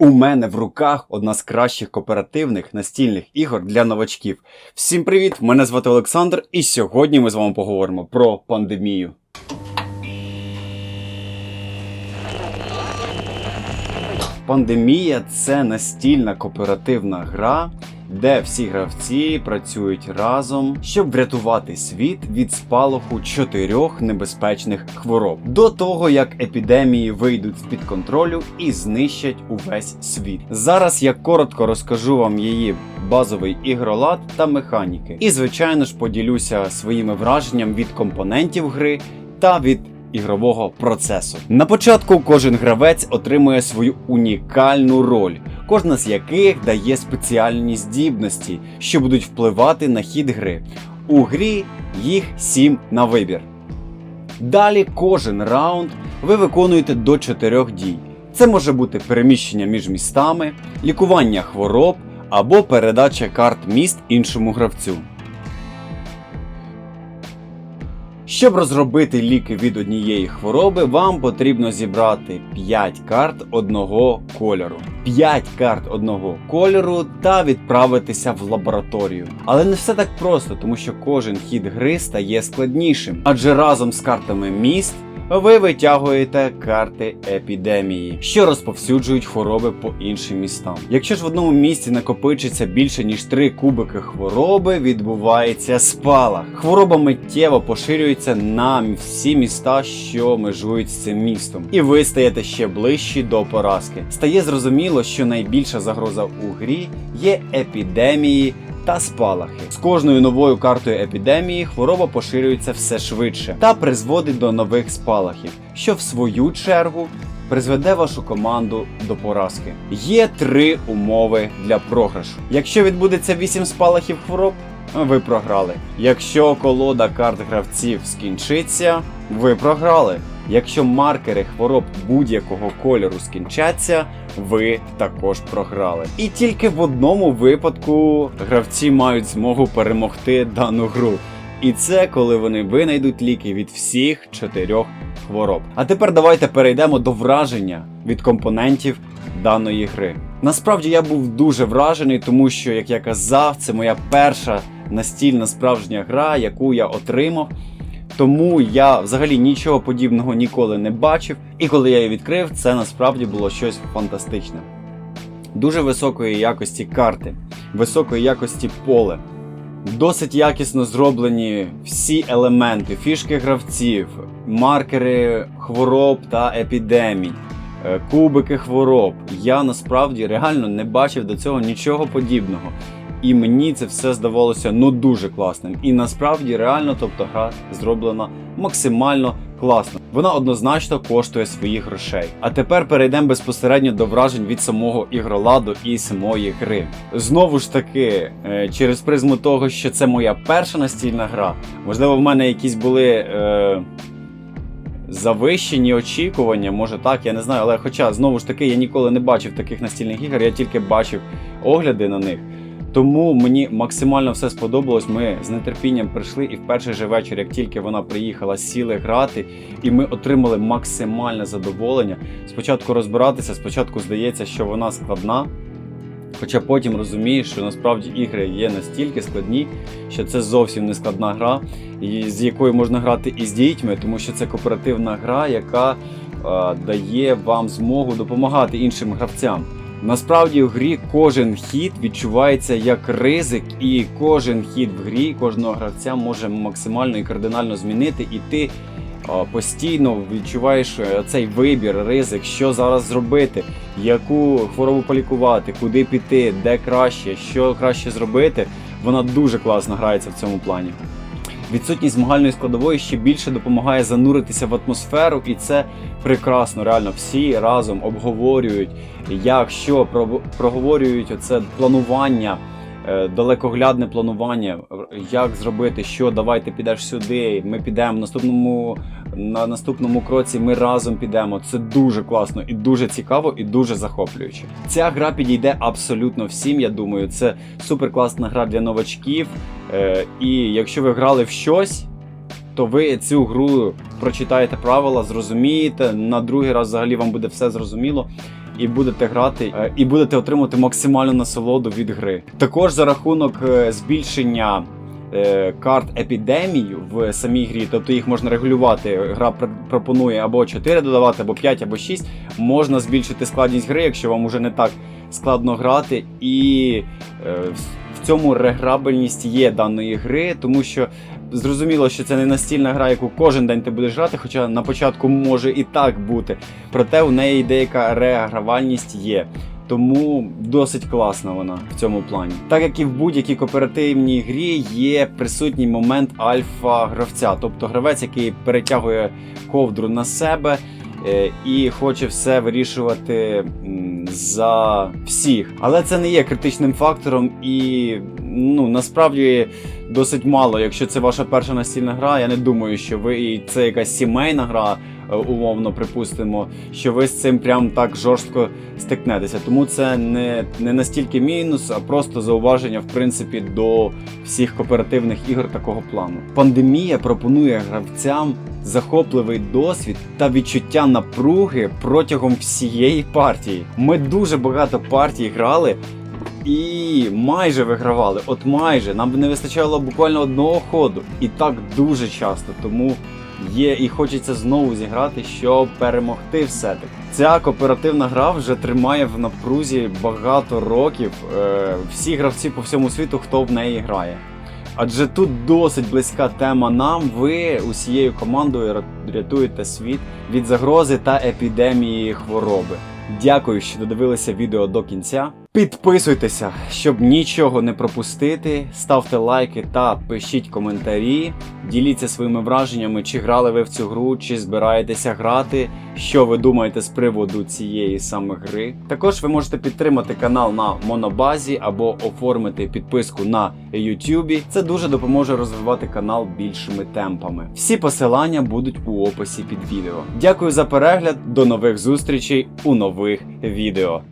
У мене в руках одна з кращих кооперативних настільних ігор для новачків. Всім привіт! Мене звати Олександр, і сьогодні ми з вами поговоримо про пандемію. Пандемія це настільна кооперативна гра, де всі гравці працюють разом, щоб врятувати світ від спалаху чотирьох небезпечних хвороб до того, як епідемії вийдуть з-під контролю і знищать увесь світ. Зараз я коротко розкажу вам її базовий ігролад та механіки. І, звичайно ж, поділюся своїми враженням від компонентів гри та від ігрового процесу. На початку кожен гравець отримує свою унікальну роль, кожна з яких дає спеціальні здібності, що будуть впливати на хід гри. У грі їх 7 на вибір. Далі кожен раунд ви виконуєте до 4 дій. Це може бути переміщення між містами, лікування хвороб або передача карт міст іншому гравцю. Щоб розробити ліки від однієї хвороби, вам потрібно зібрати 5 карт одного кольору. 5 карт одного кольору та відправитися в лабораторію. Але не все так просто, тому що кожен хід гри стає складнішим, адже разом з картами міст. Ви витягуєте карти епідемії, що розповсюджують хвороби по іншим містам. Якщо ж в одному місці накопичиться більше ніж 3 кубики хвороби, відбувається спалах. Хвороба миттєво поширюється на всі міста, що межують з цим містом, і ви стаєте ще ближчі до поразки. Стає зрозуміло, що найбільша загроза у грі є епідемії та спалахи. З кожною новою картою епідемії хвороба поширюється все швидше та призводить до нових спалахів, що в свою чергу призведе вашу команду до поразки. Є три умови для програшу. Якщо відбудеться 8 спалахів хвороб, ви програли. Якщо колода карт гравців скінчиться, ви програли. Якщо маркери хвороб будь-якого кольору скінчаться, ви також програли. І тільки в одному випадку гравці мають змогу перемогти дану гру. І це коли вони винайдуть ліки від всіх чотирьох хвороб. А тепер давайте перейдемо до враження від компонентів даної гри. Насправді я був дуже вражений, тому що, як я казав, це моя перша настільна справжня гра, яку я отримав. Тому я взагалі нічого подібного ніколи не бачив. І коли я її відкрив, це насправді було щось фантастичне. Дуже високої якості карти, високої якості поле. Досить якісно зроблені всі елементи, фішки гравців, маркери хвороб та епідемій, е, кубики хвороб. Я насправді реально не бачив до цього нічого подібного. І мені це все здавалося ну дуже класним. І насправді реально, тобто гра зроблена максимально класно. Вона однозначно коштує своїх грошей. А тепер перейдемо безпосередньо до вражень від самого ігроладу і самої гри. Знову ж таки, е, через призму того, що це моя перша настільна гра, можливо, в мене якісь були. Е- Завищені очікування, може так, я не знаю, але хоча знову ж таки я ніколи не бачив таких настільних ігор, я тільки бачив огляди на них. Тому мені максимально все сподобалось. Ми з нетерпінням прийшли, і в перший же вечір, як тільки вона приїхала, сіли грати, і ми отримали максимальне задоволення. Спочатку розбиратися, спочатку здається, що вона складна. Хоча потім розумієш, що насправді ігри є настільки складні, що це зовсім не складна гра, з якою можна грати і з дітьми, тому що це кооперативна гра, яка е, дає вам змогу допомагати іншим гравцям. Насправді в грі кожен хід відчувається як ризик, і кожен хід в грі кожного гравця може максимально і кардинально змінити, і ти постійно відчуваєш е, цей вибір, ризик, що зараз зробити, яку хворобу полікувати, куди піти, де краще, що краще зробити. Вона дуже класно грається в цьому плані. Відсутність змагальної складової ще більше допомагає зануритися в атмосферу, і це прекрасно. Реально всі разом обговорюють, як що про- проговорюють оце планування, далекоглядне планування, як зробити, що давай ти підеш сюди. Ми підемо наступному на наступному кроці. Ми разом підемо. Це дуже класно і дуже цікаво, і дуже захоплююче. Ця гра підійде абсолютно всім. Я думаю, це супер класна гра для новачків. Е, і якщо ви грали в щось, то ви цю гру прочитаєте правила, зрозумієте. На другий раз взагалі вам буде все зрозуміло. І будете грати, е, і будете отримувати максимальну насолоду від гри. Також за рахунок е, збільшення. е, Карт епідемії в самій грі, тобто їх можна регулювати. Гра пропонує або 4 додавати, або 5, або 6. Можна збільшити складність гри, якщо вам уже не так складно грати. І в цьому реграбельність є даної гри, тому що зрозуміло, що це не настільна гра, яку кожен день ти будеш грати, хоча на початку може і так бути. Проте у неї деяка регравальність є. Тому досить класна вона в цьому плані. Так як і в будь-якій кооперативній грі є присутній момент альфа-гравця, тобто гравець, який перетягує ковдру на себе е, і хоче все вирішувати за всіх. Але це не є критичним фактором, і ну насправді досить мало. Якщо це ваша перша настільна гра, я не думаю, що ви і це якась сімейна гра. е, Умовно припустимо, що ви з цим прям так жорстко стикнетеся. Тому це не, не настільки мінус, а просто зауваження, в принципі, до всіх кооперативних ігор такого плану. Пандемія пропонує гравцям захопливий досвід та відчуття напруги протягом всієї партії. Ми дуже багато партій грали. І майже вигравали, от майже нам не вистачало буквально одного ходу, і так дуже часто. Тому є і хочеться знову зіграти, щоб перемогти все-таки. Ця кооперативна гра вже тримає в напрузі багато років. Е, всі гравці по всьому світу, хто в неї грає. Адже тут досить близька тема нам. Ви усією командою рятуєте світ від загрози та епідемії хвороби. Дякую, що додивилися відео до кінця. Підписуйтеся, щоб нічого не пропустити. Ставте лайки та пишіть коментарі. Діліться своїми враженнями, чи грали ви в цю гру, чи збираєтеся грати. Що ви думаєте з приводу цієї саме гри? Також ви можете підтримати канал на Монобазі або оформити підписку на YouTube. Це дуже допоможе розвивати канал більшими темпами. Всі посилання будуть у описі під відео. Дякую за перегляд. До нових зустрічей у нових відео.